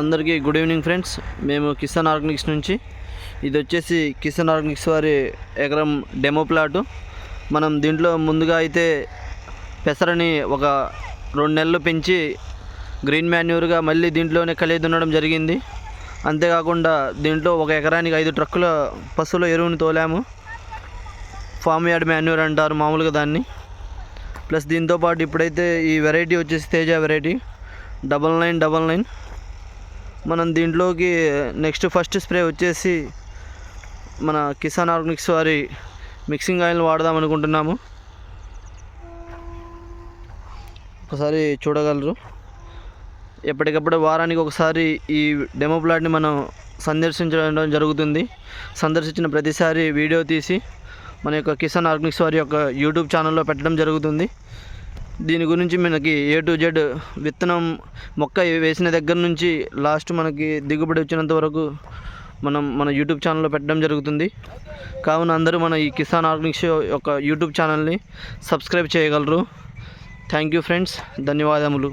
అందరికీ good evening friends. మేము Kisan Organics నుంచి. ఇది వచ్చేసి కిసాన్ ఆర్గానిక్స్ వారి ఎకరం డెమో ప్లాటు. మనం దీంట్లో ముందుగా అయితే పెసరని ఒక రెండు నెలలు పెంచి గ్రీన్ మాన్యూర్గా మళ్ళీ దీంట్లోనే కలిగి దున్నడం జరిగింది. అంతేకాకుండా దీంట్లో ఒక ఎకరానికి ఐదు ట్రక్కుల పశువుల ఎరువుని తోలాము. ఫామ్ యార్డ్ మాన్యూర్ అంటారు మామూలుగా దాన్ని. ప్లస్ దీంతో పాటు ఇప్పుడైతే ఈ వెరైటీ వచ్చేసి Teja variety. Double nine double nine. మనం దీంట్లోకి నెక్స్ట్ ఫస్ట్ స్ప్రే వచ్చేసి మన కిసాన్ ఆర్గానిక్స్ వారి మిక్సింగ్ ఆయిల్ వాడదాం అనుకుంటున్నాము. ఒకసారి చూడగలరు. ఎప్పటికప్పుడు వారానికి ఒకసారి ఈ డెమో ప్లాట్ని మనం సందర్శించడం జరుగుతుంది. సందర్శించిన ప్రతిసారి వీడియో తీసి మన యొక్క కిసాన్ ఆర్గానిక్స్ వారి యొక్క యూట్యూబ్ ఛానల్లో పెట్టడం జరుగుతుంది. దీని గురించి మనకి ఏ టు జెడ్ విత్తనం మొక్క వేసిన దగ్గర నుంచి లాస్ట్ మనకి దిగుబడి వచ్చినంత వరకు మనం మన యూట్యూబ్ ఛానల్లో పెట్టడం జరుగుతుంది. కావున అందరూ మన ఈ కిసాన్ ఆర్గానిక్స్ యొక్క యూట్యూబ్ ఛానల్ని సబ్స్క్రైబ్ చేయగలరు. థ్యాంక్ యూ ఫ్రెండ్స్ ధన్యవాదములు.